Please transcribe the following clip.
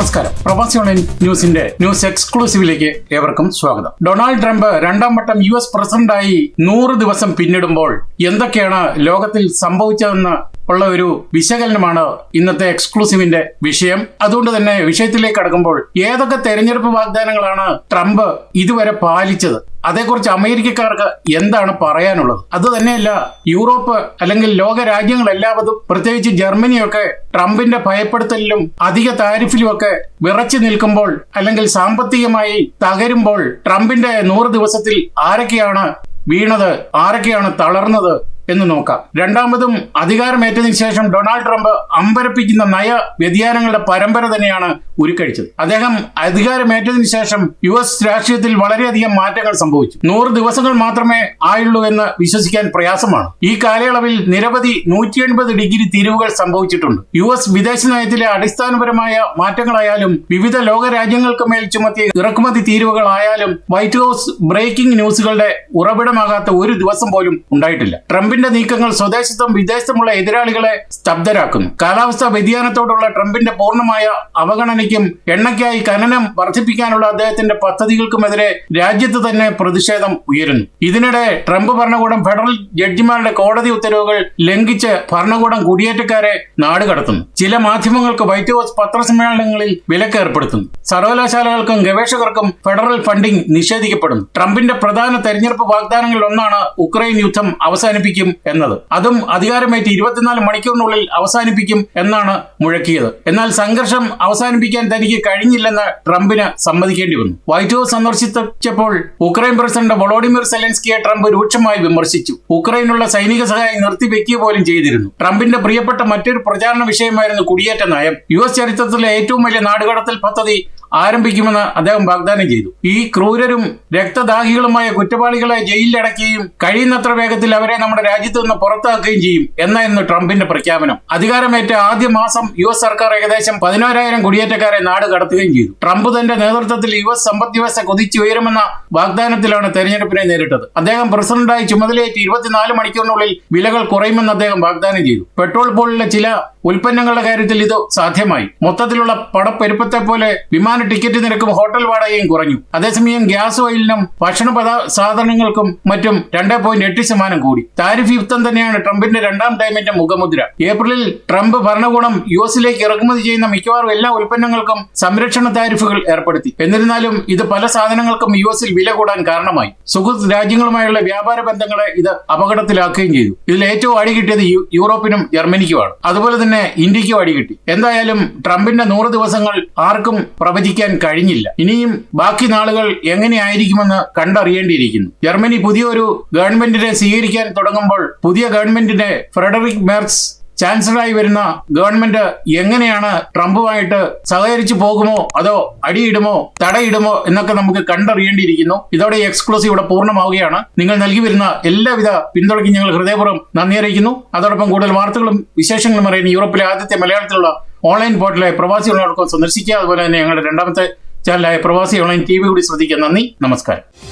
നമസ്കാരം. പ്രവാസി ഓൺലൈൻ ന്യൂസിന്റെ ന്യൂസ് എക്സ്ക്ലൂസീവിലേക്ക് ഏവർക്കും സ്വാഗതം. ഡൊണാൾഡ് ട്രംപ് രണ്ടാം വട്ടം യു എസ് പ്രസിഡന്റായി നൂറ് ദിവസം പിന്നിടുമ്പോൾ എന്തൊക്കെയാണ് ലോകത്തിൽ സംഭവിച്ചതെന്ന് ഉള്ള ഒരു വിശകലനമാണ് ഇന്നത്തെ എക്സ്ക്ലൂസീവിന്റെ വിഷയം. അതുകൊണ്ട് തന്നെ വിഷയത്തിലേക്ക് കടക്കുമ്പോൾ ഏതൊക്കെ തെരഞ്ഞെടുപ്പ് വാഗ്ദാനങ്ങളാണ് ട്രംപ് ഇതുവരെ പാലിച്ചത്? അതേക്കുറിച്ച് അമേരിക്കക്കാർക്ക് എന്താണ് പറയാനുള്ളത്? അത് തന്നെയല്ല യൂറോപ്പ് അല്ലെങ്കിൽ ലോക രാജ്യങ്ങളെല്ലാവരും പ്രത്യേകിച്ച് ജർമ്മനിയൊക്കെ ട്രംപിന്റെ ഭയപ്പെടുത്തലിലും അധിക താരിഫിലും ഒക്കെ വിറച്ചു നിൽക്കുമ്പോൾ അല്ലെങ്കിൽ സാമ്പത്തികമായി തകരുമ്പോൾ ട്രംപിന്റെ നൂറ് ദിവസത്തിൽ ആരൊക്കെയാണ് വീണത് ആരൊക്കെയാണ് തളർന്നത് എന്ന് നോക്കാം. രണ്ടാമതും അധികാരമേറ്റതിനു ശേഷം ഡൊണാൾഡ് ട്രംപ് അമ്പരപ്പിക്കുന്ന നയ വ്യതിയാനങ്ങളുടെ പരമ്പര തന്നെയാണ് ഉരുക്കഴിച്ചത്. അദ്ദേഹം അധികാരമേറ്റതിനു ശേഷം യു എസ് രാഷ്ട്രീയത്തിൽ വളരെയധികം മാറ്റങ്ങൾ സംഭവിച്ചു. നൂറ് ദിവസങ്ങൾ മാത്രമേ ആയുള്ളൂ എന്ന് വിശ്വസിക്കാൻ പ്രയാസമാണ്. ഈ കാലയളവിൽ നിരവധി നൂറ്റി എൺപത് ഡിഗ്രി തിരിവുകൾ സംഭവിച്ചിട്ടുണ്ട്. യു എസ് വിദേശ നയത്തിലെ അടിസ്ഥാനപരമായ മാറ്റങ്ങളായാലും വിവിധ ലോക രാജ്യങ്ങൾക്ക് മേൽ ചുമത്തിയ ഇറക്കുമതി തീരുവകളായാലും വൈറ്റ് ഹൌസ് ബ്രേക്കിംഗ് ന്യൂസുകളുടെ ഉറവിടമാകാത്ത ഒരു ദിവസം പോലും ഉണ്ടായിട്ടില്ല. ട്രംപിന്റെ നീക്കങ്ങൾ സ്വദേശത്തും വിദേശത്തുമുള്ള എതിരാളികളെ സ്തബ്ധരാക്കുന്നു. കാലാവസ്ഥാ വ്യതിയാനത്തോടുള്ള ട്രംപിന്റെ പൂർണമായ അവഗണനയ്ക്കും എണ്ണയ്ക്കായി ഖനനം വർദ്ധിപ്പിക്കാനുള്ള അദ്ദേഹത്തിന്റെ പദ്ധതികൾക്കുമെതിരെ രാജ്യത്ത് തന്നെ പ്രതിഷേധം ഉയരുന്നു. ഇതിനിടെ ട്രംപ് ഭരണകൂടം ഫെഡറൽ ജഡ്ജിമാരുടെ കോടതി ഉത്തരവുകൾ ലംഘിച്ച് ഭരണകൂടം കുടിയേറ്റക്കാരെ നാടുകടത്തുന്നു ചില മാധ്യമങ്ങൾക്ക് വൈറ്റ് ഹൗസ് പത്രസമ്മേളനങ്ങളിൽ വിലക്ക് ഏർപ്പെടുത്തുന്നു. സർവകലാശാലകൾക്കും ഗവേഷകർക്കും ഫെഡറൽ ഫണ്ടിംഗ് നിഷേധിക്കപ്പെടുന്നു. ട്രംപിന്റെ പ്രധാന തെരഞ്ഞെടുപ്പ് വാഗ്ദാനങ്ങളിൽ ഒന്നാണ് ഉക്രൈൻ യുദ്ധം അവസാനിപ്പിക്കും എന്നത്. അതും അധികാരമേറ്റ് ഇരുപത്തിനാല് മണിക്കൂറിനുള്ളിൽ അവസാനിപ്പിക്കും എന്നാണ് മുഴക്കിയത്. എന്നാൽ സംഘർഷം അവസാനിപ്പിക്കാൻ തനിക്ക് കഴിഞ്ഞില്ലെന്ന് ട്രംപിന് സമ്മതിക്കേണ്ടി വന്നു. വൈറ്റ് ഹൌസ് സന്ദർശിച്ചപ്പോൾ ഉക്രൈൻ പ്രസിഡന്റ് വളോഡിമിർ സെലൻസ്കിയെ ട്രംപ് രൂക്ഷമായി വിമർശിച്ചു. ഉക്രൈനുള്ള സൈനിക സഹായം നിർത്തിവെക്കുക പോലും ചെയ്തിരുന്നു. ട്രംപിന്റെ പ്രിയപ്പെട്ട മറ്റൊരു പ്രചാരണ വിഷയമായിരുന്നു കുടിയേറ്റ നയം. യു എസ് ചരിത്രത്തിലെ ഏറ്റവും വലിയ നാടുകടത്തൽ പദ്ധതി ആരംഭിക്കുമെന്ന് അദ്ദേഹം വാഗ്ദാനം ചെയ്തു. ഈ ക്രൂരരും രക്തദാഹികളുമായ കുറ്റവാളികളെ ജയിലിലടക്കുകയും കഴിയുന്നത്ര വേഗത്തിൽ അവരെ നമ്മുടെ രാജ്യത്ത് നിന്ന് പുറത്താക്കുകയും ചെയ്യും എന്നായിരുന്നു ട്രംപിന്റെ പ്രഖ്യാപനം. അധികാരമേറ്റ ആദ്യ മാസം യു എസ് സർക്കാർ ഏകദേശം പതിനോരായിരം കുടിയേറ്റക്കാരെ നാട് കടത്തുകയും ചെയ്തു. ട്രംപ് തന്റെ നേതൃത്വത്തിൽ യു എസ് സമ്പദ് വ്യവസ്ഥ കുതിച്ചുയരുമെന്ന വാഗ്ദാനത്തിലാണ് തെരഞ്ഞെടുപ്പിനെ നേരിട്ടത്. അദ്ദേഹം പ്രസിഡന്റായി ചുമതലയേറ്റ് ഇരുപത്തിനാല് മണിക്കൂറിനുള്ളിൽ വിലകൾ കുറയുമെന്ന് അദ്ദേഹം വാഗ്ദാനം ചെയ്തു. പെട്രോൾ പോലുള്ള ചില ഉൽപ്പന്നങ്ങളുടെ കാര്യത്തിൽ ഇത് സാധ്യമായി. മൊത്തത്തിലുള്ള പടപ്പെരുപ്പത്തെ പോലെ വിമാന ടിക്കറ്റ് നിരക്കും ഹോട്ടൽ വാടകയും കുറഞ്ഞു. അതേസമയം ഗ്യാസ് ഓയിലിനും ഭക്ഷണ സാധനങ്ങൾക്കും മറ്റും രണ്ട് പോയിന്റ് എട്ട് ശതമാനം കൂടി. താരിഫ് യുക്തം തന്നെയാണ് ട്രംപിന്റെ രണ്ടാം ടൈമിന്റെ മുഖമുദ്ര. ഏപ്രിലിൽ ട്രംപ് ഭരണകൂടം യു എസിലേക്ക് ഇറക്കുമതി ചെയ്യുന്ന മിക്കവാറും എല്ലാ ഉൽപ്പന്നങ്ങൾക്കും സംരക്ഷണ താരിഫുകൾ ഏർപ്പെടുത്തി. എന്നിരുന്നാലും ഇത് പല സാധനങ്ങൾക്കും യു എസിൽ വില കൂടാൻ കാരണമായി. സുഹൃത്ത് രാജ്യങ്ങളുമായുള്ള വ്യാപാര ബന്ധങ്ങളെ ഇത് അപകടത്തിലാക്കുകയും ചെയ്തു. ഇതിൽ ഏറ്റവും അടി കിട്ടിയത് യൂറോപ്പിനും ജർമ്മനിക്കുമാണ്. അതുപോലെ തന്നെ ഇന്ത്യക്കും അടി കിട്ടി. എന്തായാലും ട്രംപിന്റെ നൂറ് ദിവസങ്ങൾ ആർക്കും പ്രവചിക്കാൻ കഴിഞ്ഞില്ല. ഇനിയും ബാക്കി നാളുകൾ എങ്ങനെയായിരിക്കുമെന്ന് കണ്ടറിയേണ്ടിയിരിക്കുന്നു. ജർമ്മനി പുതിയൊരു ഗവൺമെന്റിനെ സ്വീകരിക്കാൻ തുടങ്ങുമ്പോൾ പുതിയ ഗവൺമെന്റിനെ ഫ്രെഡറിക് മെർസ് ചാൻസലറായി വരുന്ന ഗവൺമെന്റ് എങ്ങനെയാണ് ട്രംപുമായിട്ട് സഹകരിച്ചു പോകുമോ? അതോ അടിയിടുമോ? തടയിടുമോ? എന്നൊക്കെ നമുക്ക് കണ്ടറിയേണ്ടിയിരിക്കുന്നു. ഇതോടെ എക്സ്ക്ലൂസീവ് ഇവിടെ പൂർണമാവുകയാണ്. നിങ്ങൾ നൽകി വരുന്ന എല്ലാവിധ പിന്തുണയ്ക്കും ഞങ്ങൾ ഹൃദയപൂർവം നന്ദി അറിയിക്കുന്നു. അതോടൊപ്പം കൂടുതൽ വാർത്തകളും വിശേഷങ്ങളും അറിയുന്ന യൂറോപ്പിലെ ആദ്യത്തെ മലയാളത്തിലുള്ള ഓൺലൈൻ പോർട്ടലായ പ്രവാസി ഓൺലൈൻ സന്ദർശിക്കുക. അതുപോലെ തന്നെ ഞങ്ങളുടെ രണ്ടാമത്തെ ചാനലായ പ്രവാസി ഓൺലൈൻ ടി വി കൂടി ശ്രദ്ധിക്കുക. നന്ദി. നമസ്കാരം.